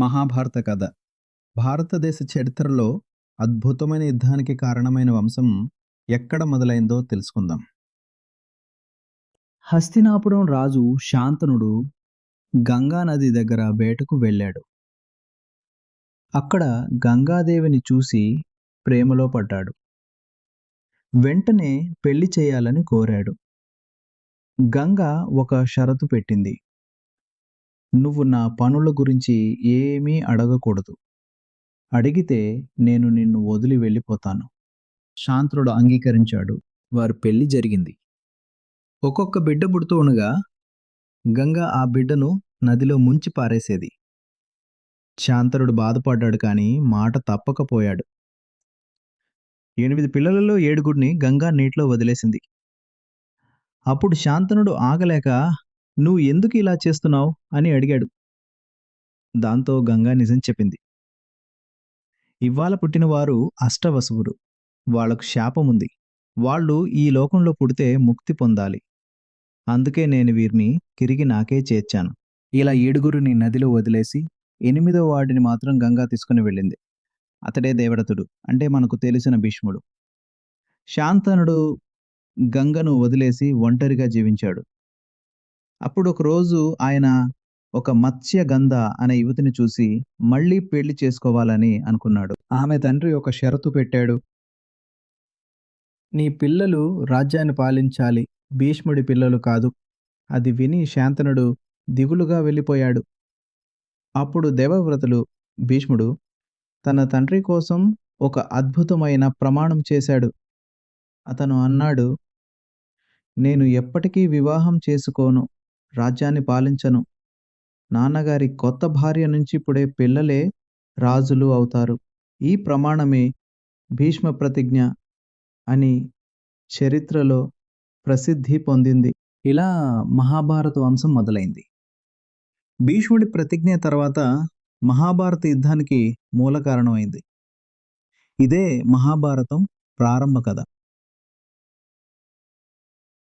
మహాభారత కథ. భారతదేశ చరిత్రలో అద్భుతమైన యుద్ధానికి కారణమైన వంశం ఎక్కడ మొదలైందో తెలుసుకుందాం. హస్తినాపురం రాజు శాంతనుడు గంగా నది దగ్గర వేటకు వెళ్ళాడు. అక్కడ గంగాదేవిని చూసి ప్రేమలో పడ్డాడు. వెంటనే పెళ్ళి చేయాలని కోరాడు. గంగ ఒక షరతు పెట్టింది. నువ్వు నా పనుల గురించి ఏమీ అడగకూడదు. అడిగితే నేను నిన్ను వదిలి వెళ్ళిపోతాను. శాంతనుడు అంగీకరించాడు. వారి పెళ్ళి జరిగింది. ఒక్కొక్క బిడ్డ పుడుతూ ఉండగా గంగ ఆ బిడ్డను నదిలో ముంచి పారేసేది. శాంతనుడు బాధపడ్డాడు కానీ మాట తప్పకపోయాడు. ఎనిమిది పిల్లలలో ఏడుగురిని గంగా నీటిలో వదిలేసింది. అప్పుడు శాంతనుడు ఆగలేక నువ్వు ఎందుకు ఇలా చేస్తున్నావు? అని అడిగాడు. దాంతో గంగా నిజం చెప్పింది. ఇవాళ పుట్టినవారు అష్టవసువురు వాళ్ళకు శాపముంది వాళ్ళు ఈ లోకంలో పుడితే ముక్తి పొందాలి. అందుకే నేను వీరిని తిరిగి నాకే చేర్చాను. ఇలా ఏడుగురిని నదిలో వదిలేసి ఎనిమిదో వాడిని మాత్రం గంగా తీసుకుని వెళ్ళింది. అతడే దేవడతుడు అంటే మనకు తెలిసిన భీష్ముడు. శాంతనుడు గంగను వదిలేసి ఒంటరిగా జీవించాడు. అప్పుడు ఒక రోజు ఆయన ఒక మత్స్య గంధ అనే యువతిని చూసి మళ్ళీ పెళ్ళి చేసుకోవాలని అనుకున్నాడు. ఆమె తండ్రి ఒక షరతు పెట్టాడు. నీ పిల్లలు రాజ్యాన్ని పాలించాలి. భీష్ముడి పిల్లలు కాదు. అది విని శాంతనుడు దిగులుగా వెళ్ళిపోయాడు. అప్పుడు దేవవ్రతులు భీష్ముడు తన తండ్రి కోసం ఒక అద్భుతమైన ప్రమాణం చేశాడు. అతను అన్నాడు నేను ఎప్పటికీ వివాహం చేసుకోను. రాజ్యాన్ని పాలించను. నాన్నగారి కొత్త భార్య నుంచి ఇప్పుడే పిల్లలే రాజులు అవుతారు. ఈ ప్రమాణమే భీష్మ ప్రతిజ్ఞ అని చరిత్రలో ప్రసిద్ధి పొందింది. ఇలా మహాభారత వంశం మొదలైంది. భీష్ముడి ప్రతిజ్ఞ తర్వాత మహాభారత యుద్ధానికి మూల కారణమైంది ఇదే మహాభారతం ప్రారంభ కథ.